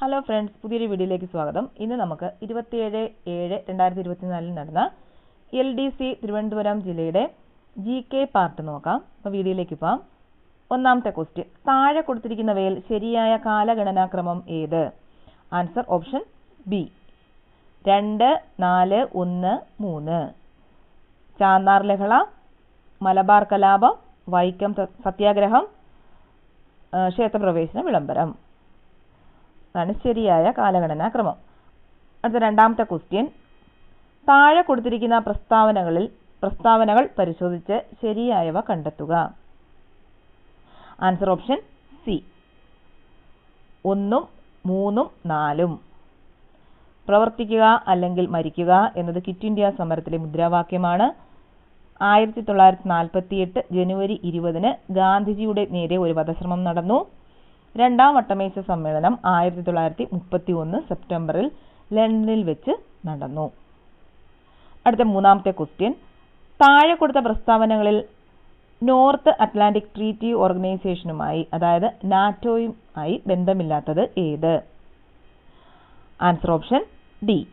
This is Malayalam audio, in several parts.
ഹലോ ഫ്രണ്ട്സ് പുതിയൊരു വീഡിയോയിലേക്ക് സ്വാഗതം. ഇന്ന് നമുക്ക് ഇരുപത്തിയേഴ് ഏഴ് രണ്ടായിരത്തി ഇരുപത്തിനാലിൽ നടന്ന എൽ ഡി സി തിരുവനന്തപുരം ജില്ലയുടെ ജി കെ പാർട്ട് നോക്കാം. അപ്പോൾ വീഡിയോയിലേക്ക് പോകാം ഒന്നാമത്തെ ക്വസ്റ്റ്യൻ താഴെ കൊടുത്തിരിക്കുന്നവയിൽ ശരിയായ കാലഗണനാക്രമം ഏത്? ആൻസർ ഓപ്ഷൻ ബി രണ്ട് നാല് ഒന്ന് മൂന്ന്. ചാന്നാർ ലഹള മലബാർ കലാപം വൈക്കം സത്യാഗ്രഹം ക്ഷേത്രപ്രവേശന വിളംബരം. അതാണ് ശരിയായ കാലഗണനാക്രമം അടുത്ത രണ്ടാമത്തെ ക്വസ്റ്റ്യൻ താഴെ കൊടുത്തിരിക്കുന്ന പ്രസ്താവനകളിൽ പ്രസ്താവനകൾ പരിശോധിച്ച് ശരിയായവ കണ്ടെത്തുക. ആൻസർ ഓപ്ഷൻ സി ഒന്നും മൂന്നും നാലും. പ്രവർത്തിക്കുക അല്ലെങ്കിൽ മരിക്കുക എന്നത് കിറ്റ് ഇന്ത്യ സമരത്തിലെ മുദ്രാവാക്യമാണ്. ആയിരത്തി തൊള്ളായിരത്തി നാൽപ്പത്തിയെട്ട് ജനുവരി ഇരുപതിന് ഗാന്ധിജിയുടെ നേരെ ഒരു വധശ്രമം നടന്നു. രണ്ടാം വട്ടമേശ സമ്മേളനം ആയിരത്തി തൊള്ളായിരത്തി മുപ്പത്തി ഒന്ന് സെപ്റ്റംബറിൽ ലണ്ടനിൽ വെച്ച് നടന്നു. അടുത്ത മൂന്നാമത്തെ ക്വസ്റ്റ്യൻ താഴെ കൊടുത്ത പ്രസ്താവനകളിൽ നോർത്ത് അറ്റ്ലാന്റിക് ട്രീറ്റി ഓർഗനൈസേഷനുമായി അതായത് നാറ്റോയും ആയി ബന്ധമില്ലാത്തത് ഏത്? ആൻസർ ഓപ്ഷൻ ഡി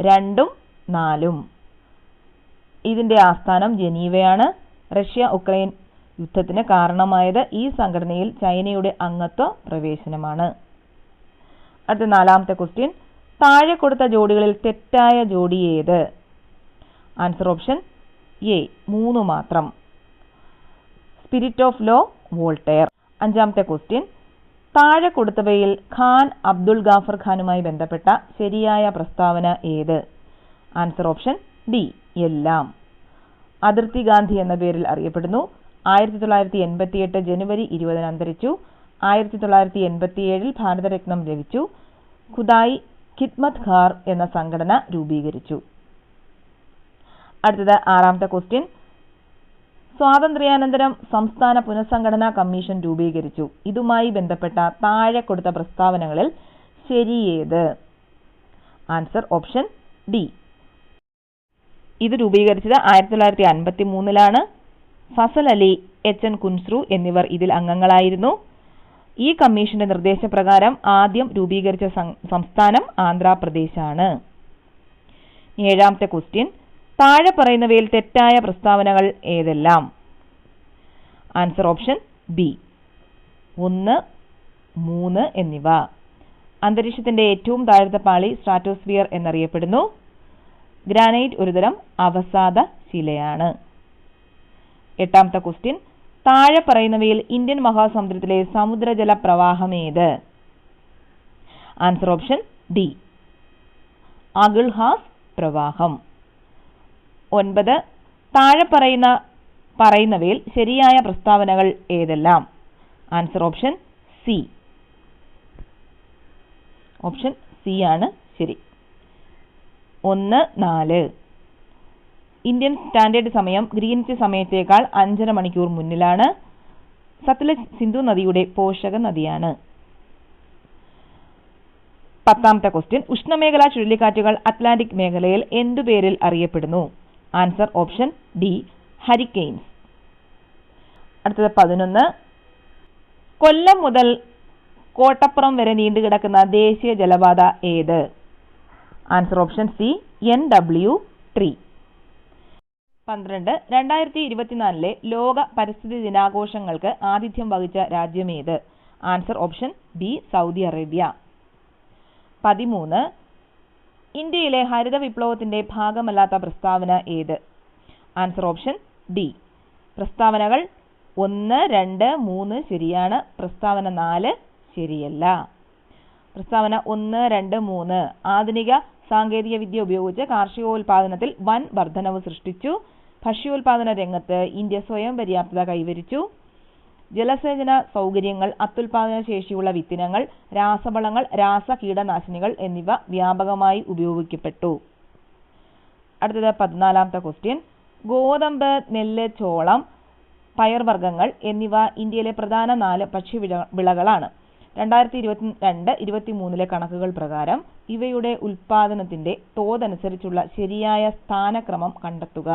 രണ്ടും നാലും. ഇതിന്റെ ആസ്ഥാനം ജനീവയാണ്. റഷ്യ ഉക്രൈൻ യുദ്ധത്തിന് കാരണമായത് ഈ സംഘടനയിൽ ചൈനയുടെ അംഗത്വ പ്രവേശനമാണ്. അടുത്ത നാലാമത്തെ ക്വസ്റ്റ്യൻ താഴെ കൊടുത്ത ജോഡികളിൽ തെറ്റായ ജോഡി ഏത്? ആൻസർ ഓപ്ഷൻ എ മൂന്ന് മാത്രം. സ്പിരിറ്റ് ഓഫ് ലോ വോൾട്ടെയർ അഞ്ചാമത്തെ ക്വസ്റ്റ്യൻ താഴെ കൊടുത്തവയിൽ ഖാൻ അബ്ദുൾ ഗാഫർ ഖാനുമായി ബന്ധപ്പെട്ട ശരിയായ പ്രസ്താവന ഏത്? ആൻസർ ഓപ്ഷൻ ഡി എല്ലാം. അതിർത്തി ഗാന്ധി എന്ന പേരിൽ അറിയപ്പെടുന്നു. ആയിരത്തി തൊള്ളായിരത്തി എൺപത്തിയെട്ട് ജനുവരി ഇരുപതിന് അന്തരിച്ചു. ആയിരത്തി തൊള്ളായിരത്തി എൺപത്തിയേഴിൽ ഭാരതരത്നം ലഭിച്ചു. ഖുദായി ഖിദ്മത് ഖാർ എന്ന സംഘടന രൂപീകരിച്ചു. അടുത്തത് ആറാമത്തെ ക്വസ്റ്റ്യൻ സ്വാതന്ത്ര്യാനന്തരം സംസ്ഥാന പുനഃസംഘടനാ കമ്മീഷൻ രൂപീകരിച്ചു. ഇതുമായി ബന്ധപ്പെട്ട താഴെ കൊടുത്ത പ്രസ്താവനകളിൽ ശരിയേത് ആൻസർ ഓപ്ഷൻ ഡി ഇത് രൂപീകരിച്ചത് ആയിരത്തി തൊള്ളായിരത്തി അൻപത്തി മൂന്നിലാണ് ഫസൽ അലി എച്ച് എൻ കുൻസ്രു എന്നിവർ ഇതിൽ അംഗങ്ങളായിരുന്നു. ഈ കമ്മീഷന്റെ നിർദ്ദേശപ്രകാരം ആദ്യം രൂപീകരിച്ച സംസ്ഥാനം ആന്ധ്രാപ്രദേശാണ്. ഏഴാമത്തെ ക്വസ്റ്റ്യൻ താഴെ പറയുന്നവയിൽ തെറ്റായ പ്രസ്താവനകൾ ഏതെല്ലാം? ആൻസർ ഓപ്ഷൻ ബി ഒന്ന് മൂന്ന് എന്നിവ. അന്തരീക്ഷത്തിന്റെ ഏറ്റവും താഴ്ത്ത പാളി സ്ട്രാറ്റോസ്ഫിയർ എന്നറിയപ്പെടുന്നു. ഗ്രാനൈറ്റ് ഒരുതരം അവസാദ ശിലയാണ്. എട്ടാമത്തെ ക്വസ്റ്റ്യൻ. താഴെ പറയുന്നവയിൽ ഇന്ത്യൻ മഹാസമുദ്രത്തിലെ സമുദ്രജല പ്രവാഹം ഏത്? Answer option D. അഗിൾഹാസ് പ്രവാഹം. ഒൻപത്. താഴെ പറയുന്ന പറയുന്നവയിൽ ശരിയായ പ്രസ്താവനകൾ ഏതെല്ലാം? Answer option C. Option C ആണ്. ശരി. ഒന്ന് നാല്. ഇന്ത്യൻ സ്റ്റാൻഡേർഡ് സമയം ഗ്രീനിച്ച് സമയത്തേക്കാൾ അഞ്ചര മണിക്കൂർ മുന്നിലാണ്. സത്ലജ് സിന്ധു നദിയുടെ പോഷക നദിയാണ്. പത്താമത്തെ ക്വസ്റ്റ്യൻ ഉഷ്ണമേഖലാ ചുഴലിക്കാറ്റുകൾ അറ്റ്ലാന്റിക് മേഖലയിൽ എന്തു പേരിൽ അറിയപ്പെടുന്നു? Answer option D hurricanes. അടുത്തത് പതിനൊന്ന്. കൊല്ലം മുതൽ കോട്ടപ്പുറം വരെ നീണ്ടുകിടക്കുന്ന ദേശീയ ജലപാത ഏത്? Answer option C N W three പന്ത്രണ്ട്. രണ്ടായിരത്തി ഇരുപത്തിനാലിലെ ലോക പരിസ്ഥിതി ദിനാഘോഷങ്ങൾക്ക് ആതിഥ്യം വഹിച്ച രാജ്യമേത് answer option B Saudi Arabia. പതിമൂന്ന്. ഇന്ത്യയിലെ ഹരിത വിപ്ലവത്തിന്റെ ഭാഗമല്ലാത്ത പ്രസ്താവന ഏത്? Answer option D. പ്രസ്താവനകൾ ഒന്ന് രണ്ട് മൂന്ന് ശരിയാണ്. പ്രസ്താവന നാല് ശരിയല്ല. പ്രസ്താവന ഒന്ന് രണ്ട് മൂന്ന്. ആധുനിക സാങ്കേതിക വിദ്യ ഉപയോഗിച്ച് കാർഷികോൽപാദനത്തിൽ വൻ വർധനവ് സൃഷ്ടിച്ചു. ഭക്ഷ്യോൽപാദന രംഗത്ത് ഇന്ത്യ സ്വയം പര്യാപ്തത കൈവരിച്ചു. ജലസേചന സൗകര്യങ്ങൾ അത്യുൽപാദന ശേഷിയുള്ള വിത്തിനങ്ങൾ രാസവളങ്ങൾ രാസ കീടനാശിനികൾ എന്നിവ വ്യാപകമായി ഉപയോഗിക്കപ്പെട്ടു. അടുത്തത് പതിനാലാമത്തെ ക്വസ്റ്റ്യൻ ഗോതമ്പ് നെല്ല് ചോളം പയർവർഗങ്ങൾ എന്നിവ ഇന്ത്യയിലെ പ്രധാന നാല് ഭക്ഷ്യ വിളകളാണ്. രണ്ടായിരത്തി ഇരുപത്തി രണ്ട് ഇരുപത്തി മൂന്നിലെ കണക്കുകൾ പ്രകാരം ഇവയുടെ ഉൽപാദനത്തിന്റെ തോതനുസരിച്ചുള്ള ശരിയായ സ്ഥാനക്രമം കണ്ടെത്തുക.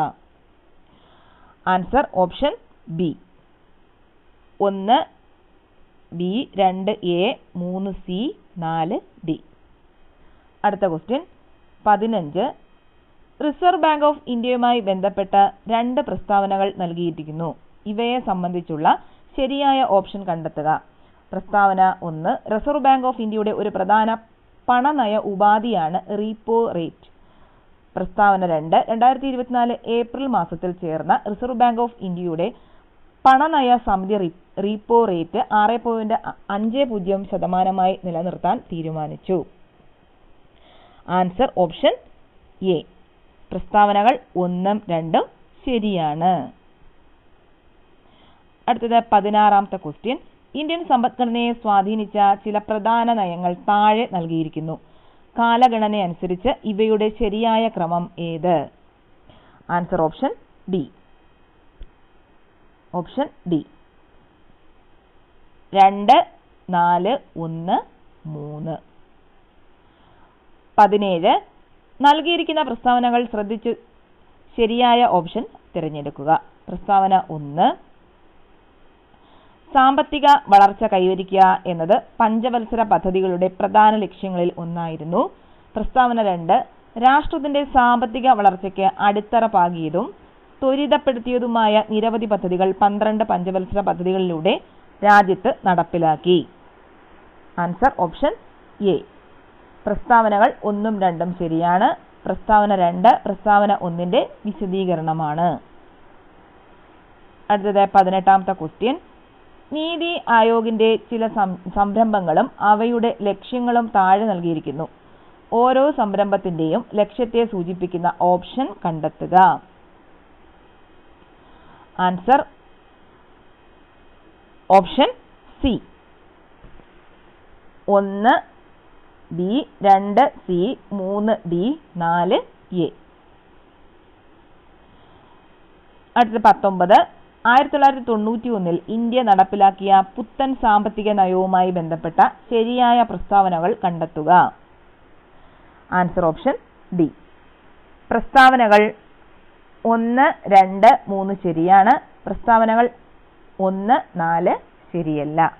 ആൻസർ ഓപ്ഷൻ ബി ഒന്ന് ബി രണ്ട് എ മൂന്ന് സി നാല് ഡി അടുത്ത ക്വസ്റ്റ്യൻ പതിനഞ്ച്. റിസർവ് ബാങ്ക് ഓഫ് ഇന്ത്യയുമായി ബന്ധപ്പെട്ട രണ്ട് പ്രസ്താവനകൾ നൽകിയിരിക്കുന്നു. ഇവയെ സംബന്ധിച്ചുള്ള ശരിയായ ഓപ്ഷൻ കണ്ടെത്തുക. പ്രസ്താവന ഒന്ന് റിസർവ് ബാങ്ക് ഓഫ് ഇന്ത്യയുടെ ഒരു പ്രധാന പണനയ ഉപാധിയാണ് റീപ്പോ റേറ്റ് പ്രസ്താവന രണ്ട്. രണ്ടായിരത്തി ഇരുപത്തിനാല് ഏപ്രിൽ മാസത്തിൽ ചേർന്ന റിസർവ് ബാങ്ക് ഓഫ് ഇന്ത്യയുടെ പണനയ സമിതി റീപ്പോ റേറ്റ് ആറ് പോയിന്റ് അഞ്ച് പൂജ്യം ശതമാനമായി നിലനിർത്താൻ തീരുമാനിച്ചു. Answer option A. പ്രസ്താവനകൾ ഒന്നും രണ്ടും ശരിയാണ്. അടുത്തത് പതിനാറാമത്തെ ക്വസ്റ്റ്യൻ. ഇന്ത്യൻ സമ്പദ്ഘടനയെ സ്വാധീനിച്ച ചില പ്രധാന നയങ്ങൾ താഴെ നൽകിയിരിക്കുന്നു. കാലഗണനയനുസരിച്ച് ഇവയുടെ ശരിയായ ക്രമം ഏത്? Answer option D option D രണ്ട് നാല് ഒന്ന് മൂന്ന്. പതിനേഴ് നൽകിയിരിക്കുന്ന പ്രസ്താവനകൾ ശ്രദ്ധിച്ച്. ശരിയായ ഓപ്ഷൻ തിരഞ്ഞെടുക്കുക. പ്രസ്താവന ഒന്ന് സാമ്പത്തിക വളർച്ച കൈവരിക്കുക എന്നത് പഞ്ചവത്സര പദ്ധതികളുടെ പ്രധാന ലക്ഷ്യങ്ങളിൽ ഒന്നായിരുന്നു. പ്രസ്താവന രണ്ട് രാഷ്ട്രത്തിന്റെ സാമ്പത്തിക വളർച്ചയ്ക്ക് അടിത്തറ പാകിയതും ത്വരിതപ്പെടുത്തിയതുമായ നിരവധി പദ്ധതികൾ പന്ത്രണ്ട് പഞ്ചവത്സര പദ്ധതികളിലൂടെ രാജ്യത്ത് നടപ്പിലാക്കി. Answer option A. പ്രസ്താവനകൾ ഒന്നും രണ്ടും ശരിയാണ്. പ്രസ്താവന രണ്ട് പ്രസ്താവന ഒന്നിന്റെ വിശദീകരണമാണ്. അടുത്തത് പതിനെട്ടാമത്തെ ക്വസ്റ്റ്യൻ. നീതി ആയോഗിന്റെ ചില സംരംഭങ്ങളും അവയുടെ ലക്ഷ്യങ്ങളും താഴെ നൽകിയിരിക്കുന്നു. ഓരോ സംരംഭത്തിന്റെയും ലക്ഷ്യത്തെ സൂചിപ്പിക്കുന്ന ഓപ്ഷൻ കണ്ടെത്തുക. Answer option C. ഒന്ന് ബി രണ്ട് സി മൂന്ന് ഡി നാല് എ. അടുത്ത പത്തൊമ്പത് ആയിരത്തി തൊള്ളായിരത്തി തൊണ്ണൂറ്റി ഒന്നിൽ ഇന്ത്യ നടപ്പിലാക്കിയ പുത്തൻ സാമ്പത്തിക നയവുമായി ബന്ധപ്പെട്ട ശരിയായ പ്രസ്താവനകൾ കണ്ടെത്തുക. Answer option D. പ്രസ്താവനകൾ ഒന്ന് രണ്ട് മൂന്ന് ശരിയാണ്. പ്രസ്താവനകൾ ഒന്ന് നാല് ശരിയല്ല.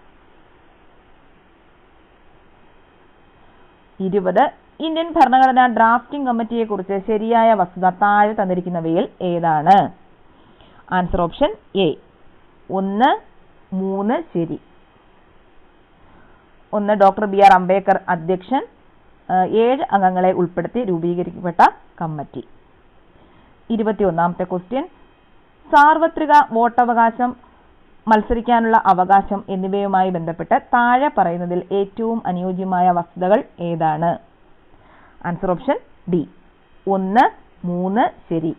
ഇരുപത്. ഇന്ത്യൻ ഭരണഘടനാ ഡ്രാഫ്റ്റിംഗ് കമ്മിറ്റിയെക്കുറിച്ച് ശരിയായ വസ്തുത താഴെ തന്നിരിക്കുന്നവയിൽ ഏതാണ്? ആൻസർ ഓപ്ഷൻ എ ഒന്ന് മൂന്ന് ശരി. ഒന്ന് ഡോക്ടർ ബി ആർ അംബേദ്കർ അധ്യക്ഷൻ ഏഴ് അംഗങ്ങളെ ഉൾപ്പെടുത്തി രൂപീകരിക്കപ്പെട്ട കമ്മിറ്റി. ഇരുപത്തിയൊന്നാമത്തെ ക്വസ്റ്റ്യൻ സാർവത്രിക വോട്ടവകാശം മത്സരിക്കാനുള്ള അവകാശം എന്നിവയുമായി ബന്ധപ്പെട്ട് താഴെ പറയുന്നതിൽ ഏറ്റവും അനുയോജ്യമായ വസ്തുതകൾ ഏതാണ്? ആൻസർ ഓപ്ഷൻ ഡി ഒന്ന് മൂന്ന് ശരി.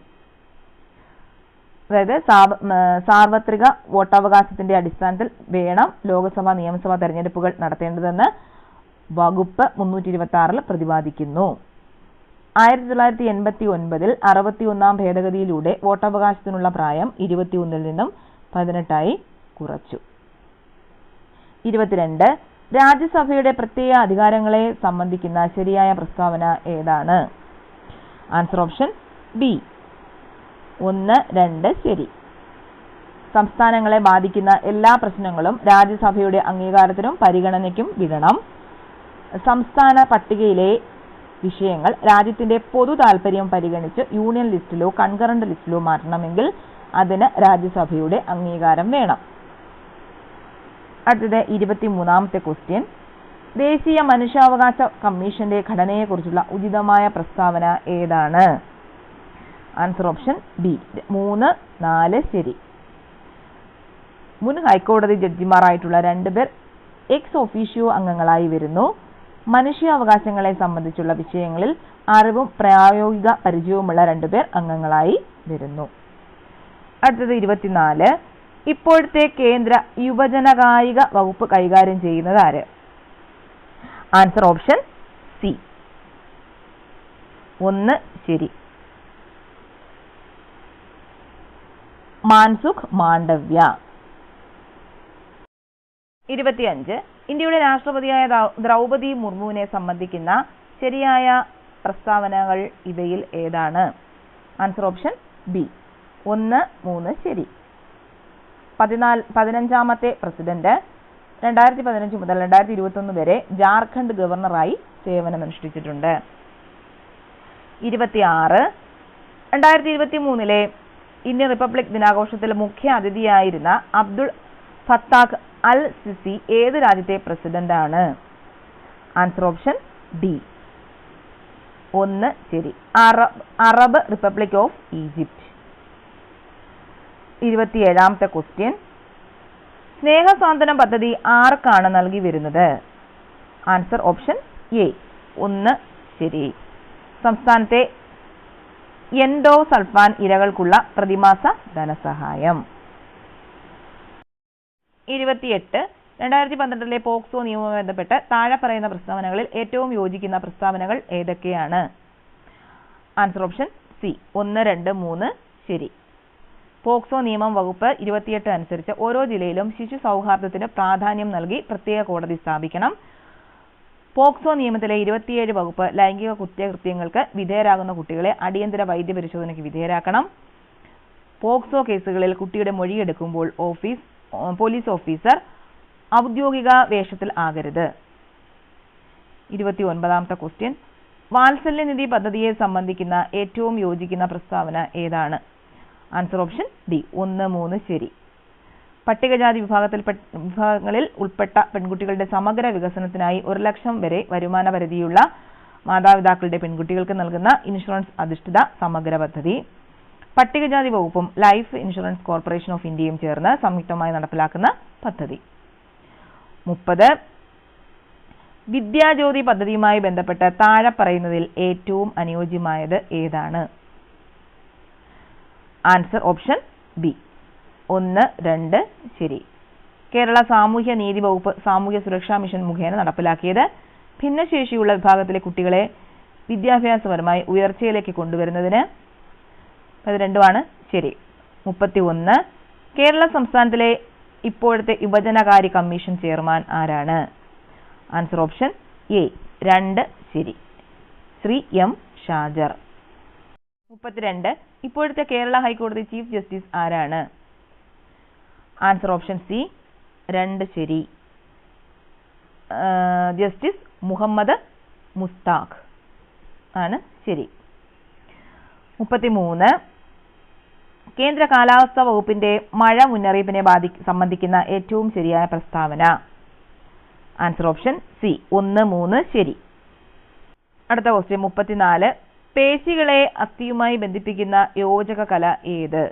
അതായത് സാർവത്രിക വോട്ടവകാശത്തിന്റെ അടിസ്ഥാനത്തിൽ വേണം ലോക്സഭ നിയമസഭാ തെരഞ്ഞെടുപ്പുകൾ നടത്തേണ്ടതെന്ന് വകുപ്പ് മുന്നൂറ്റി ഇരുപത്തി ആറിൽ പ്രതിപാദിക്കുന്നു. ആയിരത്തി തൊള്ളായിരത്തി എൺപത്തി ഒൻപതിൽ അറുപത്തി ഒന്നാം ഭേദഗതിയിലൂടെ വോട്ടവകാശത്തിനുള്ള പ്രായം ഇരുപത്തിയൊന്നിൽ നിന്നും പതിനെട്ടായി കുറച്ചു. ഇരുപത്തിരണ്ട് രാജ്യസഭയുടെ പ്രത്യേക അധികാരങ്ങളെ സംബന്ധിക്കുന്ന ശരിയായ പ്രസ്താവന ഏതാണ്? Answer option B. ഒന്ന് രണ്ട് ശരി. സംസ്ഥാനങ്ങളെ ബാധിക്കുന്ന എല്ലാ പ്രശ്നങ്ങളും രാജ്യസഭയുടെ അംഗീകാരത്തിനും പരിഗണനയ്ക്കും വിടണം. സംസ്ഥാന പട്ടികയിലെ വിഷയങ്ങൾ രാജ്യത്തിന്റെ പൊതു താൽപര്യം പരിഗണിച്ച് യൂണിയൻ ലിസ്റ്റിലോ കൺകറന്റ് ലിസ്റ്റിലോ മാറ്റണമെങ്കിൽ അതിന് രാജ്യസഭയുടെ അംഗീകാരം വേണം. അടുത്തത് ഇരുപത്തിമൂന്നാമത്തെ ക്വസ്റ്റ്യൻ ദേശീയ മനുഷ്യാവകാശ കമ്മീഷന്റെ ഘടനയെക്കുറിച്ചുള്ള ഉചിതമായ പ്രസ്താവന ഏതാണ്? ആൻസർ ഓപ്ഷൻ ബി മൂന്ന് നാല് ശരി. മുൻ ഹൈക്കോടതി ജഡ്ജിമാരായിട്ടുള്ള രണ്ടുപേർ എക്സ് ഒഫീഷ്യോ അംഗങ്ങളായി വരുന്നു. മനുഷ്യാവകാശങ്ങളെ സംബന്ധിച്ചുള്ള വിഷയങ്ങളിൽ അറിവും പ്രായോഗിക പരിചയവുമുള്ള രണ്ടുപേർ അംഗങ്ങളായി വരുന്നു. അടുത്തത് ഇരുപത്തിനാല്. ഇപ്പോഴത്തെ കേന്ദ്ര യുവജനകായിക വകുപ്പ് കൈകാര്യം ചെയ്യുന്നത് ആര്? ആൻസർ ഓപ്ഷൻ സി ഒന്ന് ശരി. മാൻസുഖ് മാണ്ഡവ്യ. ഇരുപത്തിയഞ്ച്. ഇന്ത്യയുടെ രാഷ്ട്രപതിയായ ദ്രൗപതി മുർമുവിനെ സംബന്ധിക്കുന്ന ശരിയായ പ്രസ്താവനകൾ ഇവയിൽ ഏതാണ്? Answer option B. ഒന്ന് മൂന്ന് ശരി. പതിനാല് പതിനഞ്ചാമത്തെ പ്രസിഡന്റ് രണ്ടായിരത്തി പതിനഞ്ച് മുതൽ രണ്ടായിരത്തി ഇരുപത്തൊന്ന് വരെ ജാർഖണ്ഡ് ഗവർണറായി സേവനമനുഷ്ഠിച്ചിട്ടുണ്ട്. ഇരുപത്തിയാറ്. രണ്ടായിരത്തി ഇരുപത്തി മൂന്നിലെ ഇന്ത്യൻ റിപ്പബ്ലിക് ദിനാഘോഷത്തിൽ മുഖ്യ അതിഥിയായിരുന്ന അബ്ദുൾ ഫത്താഖ് അൽ സിസി ഏത് രാജ്യത്തെ പ്രസിഡന്റാണ് ആൻസർ ഓപ്ഷൻ ഡി ഒന്ന് ശരി. Arab Arab Republic of Egypt ഇരുപത്തിയേഴാമത്തെ ക്വസ്റ്റ്യൻ സ്നേഹസ്വാന്തനം പദ്ധതി ആർക്കാണ് നൽകി വരുന്നത്? ആൻസർ ഓപ്ഷൻ എ ഒന്ന് ശരി. സംസ്ഥാനത്തെ എൻഡോ സൾഫാൻ ഇരകൾക്കുള്ള പ്രതിമാസ ധനസഹായം. ഇരുപത്തിയെട്ട് രണ്ടായിരത്തി പന്ത്രണ്ടിലെ പോക്സോ നിയമവുമായി ബന്ധപ്പെട്ട് താഴെ പറയുന്ന പ്രസ്താവനകളിൽ ഏറ്റവും യോജിക്കുന്ന പ്രസ്താവനകൾ ഏതൊക്കെയാണ്? Answer option C. ഒന്ന് രണ്ട് മൂന്ന് ശരി. പോക്സോ നിയമം വകുപ്പ് ഇരുപത്തിയെട്ട് അനുസരിച്ച് ഓരോ ജില്ലയിലും ശിശു സൗഹാർദ്ദത്തിന് പ്രാധാന്യം നൽകി പ്രത്യേക കോടതി സ്ഥാപിക്കണം. പോക്സോ നിയമത്തിലെ ഇരുപത്തിയേഴ് വകുപ്പ് ലൈംഗിക കുറ്റകൃത്യങ്ങൾക്ക് വിധേയരാകുന്ന കുട്ടികളെ അടിയന്തര വൈദ്യ പരിശോധനയ്ക്ക് വിധേയരാക്കണം. പോക്സോ കേസുകളിൽ കുട്ടിയുടെ മൊഴിയെടുക്കുമ്പോൾ ഓഫീസ് പോലീസ് ഓഫീസർ ഔദ്യോഗിക വേഷത്തിൽ ആകരുത്. ഇരുപത്തി ഒൻപതാമത്തെ ക്വസ്റ്റ്യൻ വാത്സല്യനിധി പദ്ധതിയെ സംബന്ധിക്കുന്ന ഏറ്റവും യോജിക്കുന്ന പ്രസ്താവന ഏതാണ്? Answer option D. ഒന്ന് മൂന്ന് ശരി. പട്ടികജാതി വിഭാഗത്തിൽ വിഭാഗങ്ങളിൽ ഉൾപ്പെട്ട പെൺകുട്ടികളുടെ സമഗ്ര വികസനത്തിനായി ഒരു ലക്ഷം വരെ വരുമാന പരിധിയുള്ള മാതാപിതാക്കളുടെ പെൺകുട്ടികൾക്ക് നൽകുന്ന ഇൻഷുറൻസ് അധിഷ്ഠിത സമഗ്ര പദ്ധതി. പട്ടികജാതി വകുപ്പും ലൈഫ് ഇൻഷുറൻസ് കോർപ്പറേഷൻ ഓഫ് ഇന്ത്യയും ചേർന്ന് സംയുക്തമായി നടപ്പിലാക്കുന്ന പദ്ധതി. മുപ്പത് വിദ്യാജ്യോതി പദ്ധതിയുമായി ബന്ധപ്പെട്ട് താഴെ പറയുന്നതിൽ ഏറ്റവും അനുയോജ്യമായത് ഏതാണ്? Answer option B. ഒന്ന് രണ്ട് ശരി. കേരള സാമൂഹ്യ നീതി വകുപ്പ് സാമൂഹ്യ സുരക്ഷാ മിഷൻ മുഖേന നടപ്പിലാക്കിയത്. ഭിന്നശേഷിയുള്ള വിഭാഗത്തിലെ കുട്ടികളെ വിദ്യാഭ്യാസപരമായി ഉയർച്ചയിലേക്ക് കൊണ്ടുവരുന്നതിന്. പതിരണ്ടുമാണ്. ശരി. മുപ്പത്തി ഒന്ന് കേരള സംസ്ഥാനത്തിലെ ഇപ്പോഴത്തെ യുവജനകാര്യ കമ്മീഷൻ ചെയർമാൻ ആരാണ്? ആൻസർ ഓപ്ഷൻ എ രണ്ട് ശരി. ശ്രീ എം. ഷാജർ. മുപ്പത്തിരണ്ട്. ഇപ്പോഴത്തെ കേരള ഹൈക്കോടതി ചീഫ് ജസ്റ്റിസ് ആരാണ്? ആൻസർ ഓപ്ഷൻ സി രണ്ട് ശരി. ജസ്റ്റിസ് മുഹമ്മദ് മുസ്താഖ് ആണ് ശരി. മുപ്പത്തിമൂന്ന് കേന്ദ്ര കാലാവസ്ഥാ വകുപ്പിന്റെ മഴ മുന്നറിയിപ്പിനെ ബാധി സംബന്ധിക്കുന്ന ഏറ്റവും ശരിയായ പ്രസ്താവന. ആൻസർ ഓപ്ഷൻ സി ഒന്ന് മൂന്ന് ശരി. അടുത്ത ക്വസ്റ്റ്യൻ മുപ്പത്തിനാല്. പേശികളെ അസ്ഥിയുമായി ബന്ധിപ്പിക്കുന്ന യോജക കല ഏത്?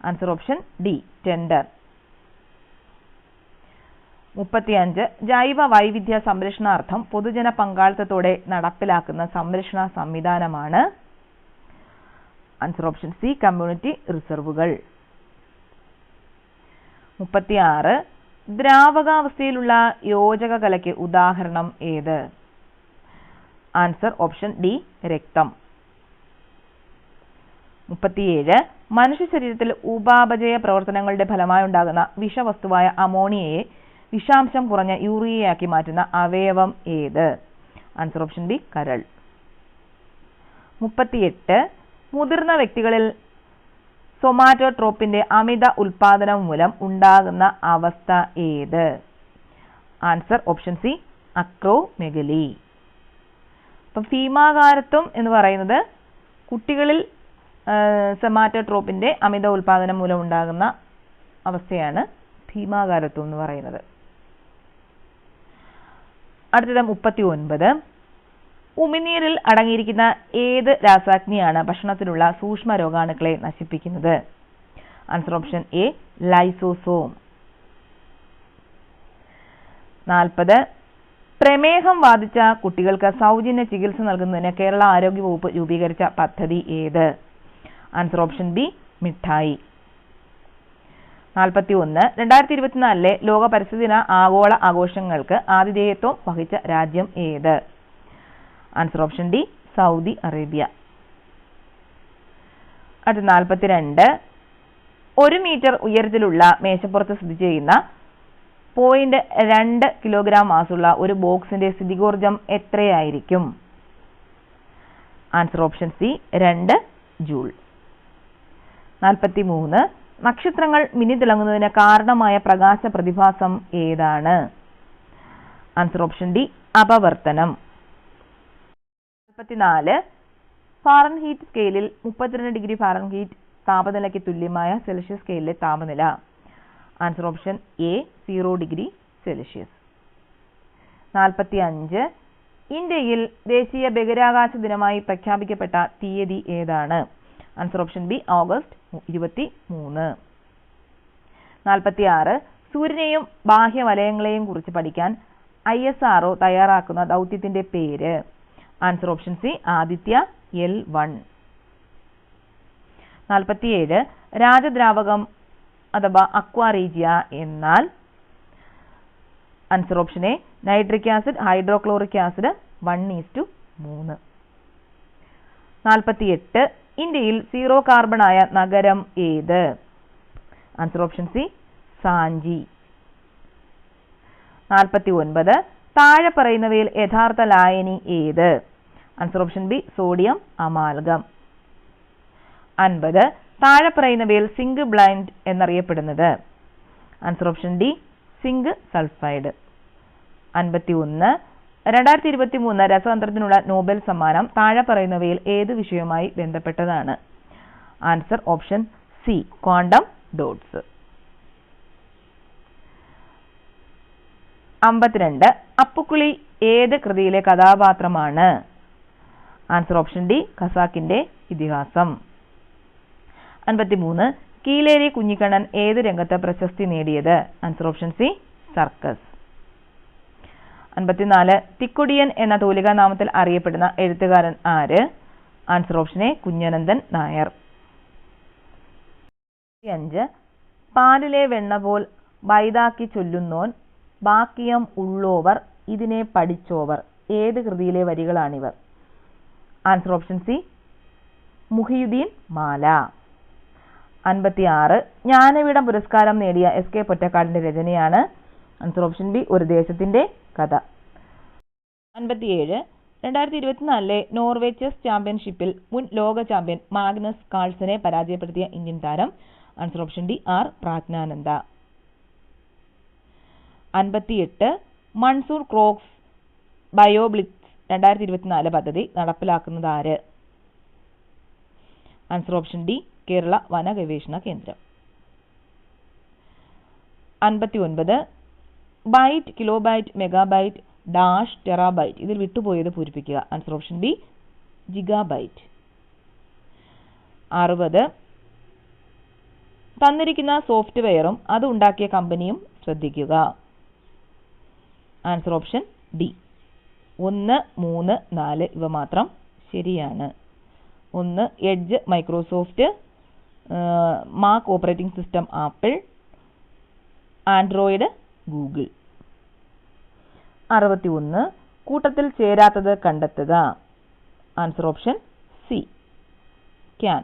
ആൻസർ ഓപ്ഷൻ ഡി ടെൻഡർ മുപ്പത്തിയഞ്ച് ജൈവ വൈവിധ്യ സംരക്ഷണാർത്ഥം പൊതുജന പങ്കാളിത്തത്തോടെ നടപ്പിലാക്കുന്ന സംരക്ഷണ സംവിധാനമാണ് ആൻസർ ഓപ്ഷൻ സി കമ്മ്യൂണിറ്റി റിസർവുകൾ മുപ്പത്തിയാറ് ദ്രാവകാവസ്ഥയിലുള്ള യോജക കലയ്ക്ക് ഉദാഹരണം ഏത്? ആൻസർ ഓപ്ഷൻ ഡി രക്തം. മുപ്പത്തിയേഴ്. മനുഷ്യ ശരീരത്തിൽ ഉപാപചയ പ്രവർത്തനങ്ങളുടെ ഫലമായി ഉണ്ടാകുന്ന വിഷവസ്തുവായ അമോണിയയെ വിഷാംശം കുറഞ്ഞ യൂറിയയാക്കി മാറ്റുന്ന അവയവം ഏത്? ആൻസർ ഓപ്ഷൻ ബി കരൾ. മുപ്പത്തിയെട്ട്. മുതിർന്ന വ്യക്തികളിൽ സൊമാറ്റോട്രോപ്പിന്റെ അമിത ഉൽപാദനം മൂലം ഉണ്ടാകുന്ന അവസ്ഥ ഏത്? ആൻസർ ഓപ്ഷൻ സി അക്രോമെഗലി അപ്പം ഭീമാകാരത്വം എന്ന് പറയുന്നത് കുട്ടികളിൽ സെമാറ്റോട്രോപ്പിന്റെ അമിത ഉൽപാദനം മൂലം ഉണ്ടാകുന്ന അവസ്ഥയാണ് ഭീമാകാരത്വം എന്ന് പറയുന്നത്. അടുത്തത് മുപ്പത്തി ഒൻപത് ഉമിനീരിൽ അടങ്ങിയിരിക്കുന്ന ഏത് രാസാഗ്നിയാണ് ഭക്ഷണത്തിലുള്ള സൂക്ഷ്മ രോഗാണുക്കളെ നശിപ്പിക്കുന്നത്? ആൻസർ ഓപ്ഷൻ എ ലൈസോസോം നാൽപ്പത്. പ്രമേഹം ബാധിച്ച കുട്ടികൾക്ക് സൗജന്യ ചികിത്സ നൽകുന്നതിന് കേരള ആരോഗ്യ വകുപ്പ് രൂപീകരിച്ച പദ്ധതി ഏത്? ആൻസർ ഓപ്ഷൻ ബി മിഠായി. നാൽപ്പത്തി ഒന്ന് രണ്ടായിരത്തി ഇരുപത്തിനാലിലെ ലോക പരിസ്ഥിതി ദിന ആഗോള ആഘോഷങ്ങൾക്ക് ആതിഥേയത്വം വഹിച്ച രാജ്യം ഏത്? Answer option D Saudi Arabia. അടുത്ത നാൽപ്പത്തിരണ്ട് ഒരു മീറ്റർ ഉയരത്തിലുള്ള മേശപ്പുറത്ത് സ്ഥിതി ചെയ്യുന്ന പോയിന്റ് രണ്ട് കിലോഗ്രാം മാസുള്ള ഒരു ബോക്സിന്റെ സ്ഥിതികോർജം എത്രയായിരിക്കും? ആൻസർ ഓപ്ഷൻ സി രണ്ട് ജൂൾ. നാൽപ്പത്തി മൂന്ന് നക്ഷത്രങ്ങൾ മിന്നിത്തിളങ്ങുന്നതിന് കാരണമായ പ്രകാശ പ്രതിഭാസം ഏതാണ്? ആൻസർ ഓപ്ഷൻ ഡി അപവർത്തനം. നാൽപ്പത്തിനാല്. ഫാറൻഹീറ്റ് സ്കെയിലിൽ മുപ്പത്തിരണ്ട് ഡിഗ്രി ഫാറൻഹീറ്റ് താപനിലയ്ക്ക് തുല്യമായ സെൽഷ്യസ് സ്കെയിലിലെ താപനില. Answer option A zero degree Celsius നാൽപ്പത്തി അഞ്ച് ഇന്ത്യയിൽ ദേശീയ ബഹിരാകാശ ദിനമായി പ്രഖ്യാപിക്കപ്പെട്ട തീയതി ഏതാണ്? ആൻസർ ഓപ്ഷൻ ബി ഓഗസ്റ്റ് ഇരുപത്തി മൂന്ന് നാൽപ്പത്തി ആറ് സൂര്യനെയും ബാഹ്യവലയങ്ങളെയും കുറിച്ച് പഠിക്കാൻ ഐ എസ് ആർഒ തയ്യാറാക്കുന്ന ദൗത്യത്തിന്റെ പേര്. Answer option C Aditya L one. നാൽപ്പത്തിയേഴ് രാജദ്രാവകം അഥവാ അക്വാറീജിയ എന്നാൽ answer option A nitric acid hydrochloric acid one is to മൂന്ന്. നാൽപ്പത്തിയെട്ട് ഇന്ത്യയിൽ സീറോ കാർബണായ നഗരം ഏത്? Answer option C Sanchi. നാൽപ്പത്തി ഒൻപത് താഴെ പറയുന്നവയിൽ യഥാർത്ഥ ലായനി ഏത്? Answer option B sodium amalgam അൻപത്. താഴെ പറയുന്നവയിൽ സിങ്ക് ബ്ലൈൻഡ് എന്നറിയപ്പെടുന്നത്. Answer option D zinc sulphide. അൻപത്തി ഒന്ന് രണ്ടായിരത്തി ഇരുപത്തി മൂന്ന് രസതന്ത്രത്തിനുള്ള നോബൽ സമ്മാനം താഴെ പറയുന്നവയിൽ ഏത് വിഷയവുമായി ബന്ധപ്പെട്ടതാണ്? Answer option C quantum dots. അമ്പത്തിരണ്ട് അപ്പുക്കുളി ഏത് കൃതിയിലെ കഥാപാത്രമാണ്? ആൻസർ ഓപ്ഷൻ ഡി ഖസാക്കിന്റെ ഇതിഹാസം. അൻപത്തിമൂന്ന് കീലേരി കുഞ്ഞിക്കണ്ണൻ ഏത് രംഗത്ത് പ്രശസ്തി നേടിയത്? Answer option C circus. അൻപത്തിനാല്. തിക്കുടിയൻ എന്ന തൂലികാ നാമത്തിൽ അറിയപ്പെടുന്ന എഴുത്തുകാരൻ ആര്? Answer option A Kunhanandan Nair. അഞ്ച്. പാലിലെ വെണ്ണ പോൽ വൈതാക്കി ചൊല്ലുന്നോൻ ബാക്കിയം ഉള്ളോവർ ഇതിനെ പഠിച്ചോവർ. ഏത് കൃതിയിലെ വരികളാണിവർ? Answer option C Muhiyuddin Mala. അൻപത്തിയാറ്. ജ്ഞാനപീഠം പുരസ്കാരം നേടിയ എസ് കെ പൊറ്റക്കാടിന്റെ രചനയാണ് ആൻസർ ഓപ്ഷൻ ബി ഒരു ദേശത്തിന്റെ കഥ. അൻപത്തിയേഴ് രണ്ടായിരത്തി ഇരുപത്തിനാലിലെ നോർവേ ചെസ് ചാമ്പ്യൻഷിപ്പിൽ മുൻ ലോക ചാമ്പ്യൻ മാഗ്നസ് കാൾസനെ പരാജയപ്പെടുത്തിയ ഇന്ത്യൻ താരം. Answer option D R Praggnanandhaa. അൻപത്തിയെട്ട് മൺസൂർ ക്രോക്സ് ബയോബ്ലിക്സ് രണ്ടായിരത്തി ഇരുപത്തിനാല് പദ്ധതി നടപ്പിലാക്കുന്നത് ആര്? ആൻസർ ഓപ്ഷൻ ഡി കേരള വന ഗവേഷണ കേന്ദ്രം. അൻപത്തി ഒൻപത് byte kilo kilobyte megabyte dash terabyte ഇതിൽ വിട്ടുപോയത് പൂരിപ്പിക്കുക. ആൻസർ ഓപ്ഷൻ ബി ജിഗാബൈറ്റ് അറുപത്. തന്നിരിക്കുന്ന സോഫ്റ്റ്വെയറും അത് ഉണ്ടാക്കിയ കമ്പനിയും ശ്രദ്ധിക്കുക. ആൻസർ ഓപ്ഷൻ ഡി ഒന്ന് മൂന്ന് നാല് ഇവ മാത്രം ശരിയാണ്. ഒന്ന് Edge Microsoft Mac operating system Apple Android Google അറുപത്തി ഒന്ന് കൂട്ടത്തിൽ ചേരാത്തത് കണ്ടെത്തുക. ആൻസർ ഓപ്ഷൻ സി ക്യാൻ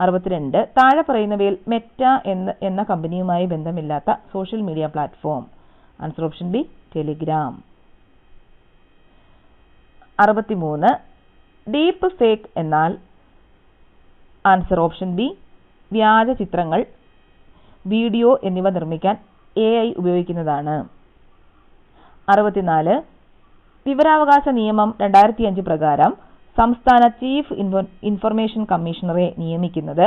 അറുപത്തിരണ്ട്. താഴെ പറയുന്നവയിൽ മെറ്റ എന്ന എന്ന കമ്പനിയുമായി ബന്ധമില്ലാത്ത social media platform answer option B Telegram അറുപത്തിമൂന്ന്. ഡീപ്പ് ഫേക്ക് എന്നാൽ ആൻസർ ഓപ്ഷൻ ബി വ്യാജ ചിത്രങ്ങൾ വീഡിയോ എന്നിവ നിർമ്മിക്കാൻ എ ഉപയോഗിക്കുന്നതാണ്. അറുപത്തിനാല്. വിവരാവകാശ നിയമം രണ്ടായിരത്തി അഞ്ച് പ്രകാരം സംസ്ഥാന ചീഫ് ഇൻഫർമേഷൻ കമ്മീഷണറെ നിയമിക്കുന്നത്.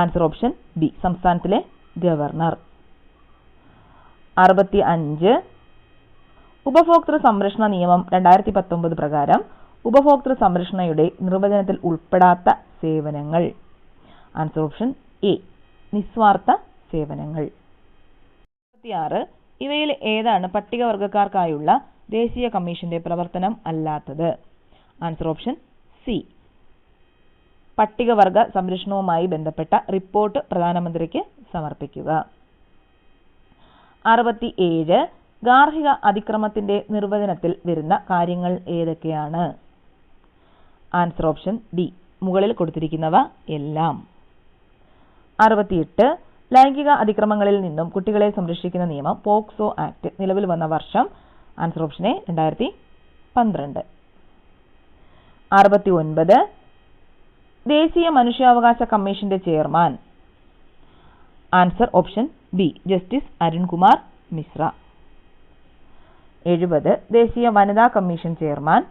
ആൻസർ ഓപ്ഷൻ ബി സംസ്ഥാനത്തിലെ ഗവർണർ. അറുപത്തി അഞ്ച് ഉപഭോക്തൃ സംരക്ഷണ നിയമം രണ്ടായിരത്തി പത്തൊമ്പത് പ്രകാരം ഉപഭോക്തൃ സംരക്ഷണയുടെ നിർവചനത്തിൽ ഉൾപ്പെടാത്ത സേവനങ്ങൾ. ആൻസർ ഓപ്ഷൻ എ നിസ്വാർത്ഥ സേവനങ്ങൾ. ഇവയിൽ ഏതാണ് പട്ടികവർഗക്കാർക്കായുള്ള ദേശീയ കമ്മീഷന്റെ പ്രവർത്തനം അല്ലാത്തത്? Answer option C. പട്ടികവർഗ സംരക്ഷണവുമായി ബന്ധപ്പെട്ട റിപ്പോർട്ട് പ്രധാനമന്ത്രിക്ക് സമർപ്പിക്കുക. അറുപത്തി ഏഴ് ഗാർഹിക അതിക്രമത്തിന്റെ നിർവചനത്തിൽ വരുന്ന കാര്യങ്ങൾ ഏതൊക്കെയാണ്? Answer option D. മുകളിൽ കൊടുത്തിരിക്കുന്നവ എല്ലാം. അറുപത്തിയെട്ട്. ലൈംഗിക അതിക്രമങ്ങളിൽ നിന്നും കുട്ടികളെ സംരക്ഷിക്കുന്ന നിയമം പോക്സോ ആക്ട് നിലവിൽ വന്ന വർഷം ആൻസർ ഓപ്ഷനെ രണ്ടായിരത്തി പന്ത്രണ്ട്. അറുപത്തി ഒൻപത് ദേശീയ മനുഷ്യാവകാശ കമ്മീഷന്റെ chairman. Answer option B justice Arunkumar Mishra. എഴുപത്. ദേശീയ വനിതാ കമ്മീഷൻ ചെയർമാൻ.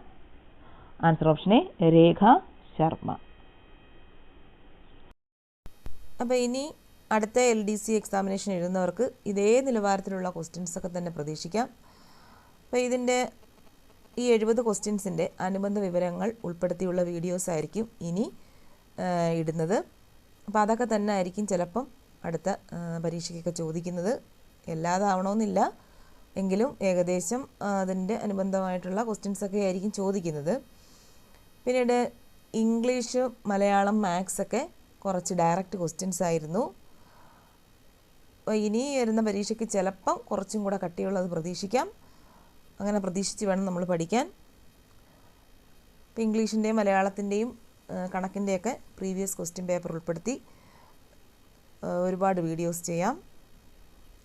ആൻസർ ഓപ്ഷനെ രേഖ ശർമ്മ. അപ്പോൾ ഇനി അടുത്ത എൽ ഡി സി എക്സാമിനേഷൻ എഴുതുന്നവർക്ക് ഇതേ നിലവാരത്തിലുള്ള ക്വസ്റ്റ്യൻസ് ഒക്കെ തന്നെ പ്രതീക്ഷിക്കാം. അപ്പോൾ ഇതിന്റെ ഈ എഴുപത് ക്വസ്റ്റ്യൻസിന്റെ അനുബന്ധ വിവരങ്ങൾ ഉൾപ്പെടുത്തിയുള്ള വീഡിയോസ് ആയിരിക്കും ഇനി ഇടുന്നത്. അപ്പോൾ അതൊക്കെ തന്നെ ആയിരിക്കും ചിലപ്പം അടുത്ത പരീക്ഷയ്ക്കൊക്കെ ചോദിക്കുന്നത്. എല്ലാതാവണമെന്നില്ല. എങ്കിലും ഏകദേശം അതിന്റെ അനുബന്ധമായിട്ടുള്ള ക്വസ്റ്റ്യൻസ് ഒക്കെ ആയിരിക്കും ചോദിക്കുന്നത്. പിന്നീട് ഇംഗ്ലീഷ് മലയാളം മാത്സ് ഒക്കെ കുറച്ച് ഡയറക്റ്റ് ക്വസ്റ്റ്യൻസ് ആയിരുന്നു. ഇനി വരുന്ന പരീക്ഷയ്ക്ക് ചിലപ്പം കുറച്ചും കൂടെ കട്ടിയുള്ളത് പ്രതീക്ഷിക്കാം. അങ്ങനെ പ്രതീക്ഷിച്ച് വേണം നമ്മൾ പഠിക്കാൻ. ഇപ്പോൾ ഇംഗ്ലീഷിന്റെയും മലയാളത്തിന്റെയും കണക്കിന്റെയൊക്കെ പ്രീവിയസ് ക്വസ്റ്റ്യൻ പേപ്പർ ഉൾപ്പെടുത്തി ഒരുപാട് വീഡിയോസ് ചെയ്യാം.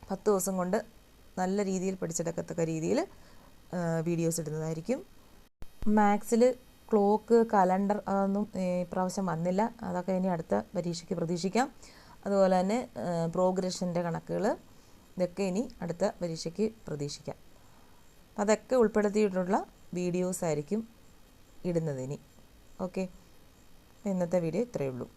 പത്ത് ദിവസം കൊണ്ട് നല്ല രീതിയിൽ പഠിച്ചെടുക്കത്തക്ക രീതിയിൽ വീഡിയോസ് ഇടുന്നതായിരിക്കും. മാത്സിൽ ക്ലോക്ക് കലണ്ടർ അതൊന്നും ഇപ്രാവശ്യം വന്നില്ല. അതൊക്കെ ഇനി അടുത്ത പരീക്ഷയ്ക്ക് പ്രതീക്ഷിക്കാം. അതുപോലെ തന്നെ പ്രോഗ്രഷന്റെ കണക്കുകൾ ഇതൊക്കെ ഇനി അടുത്ത പരീക്ഷയ്ക്ക് പ്രതീക്ഷിക്കാം. അതൊക്കെ ഉൾപ്പെടുത്തിയിട്ടുള്ള വീഡിയോസ് ആയിരിക്കും ഇടുന്നത് ഇനി. ഓക്കെ ഇന്നത്തെ വീഡിയോ ഇത്രയേ ഉള്ളൂ.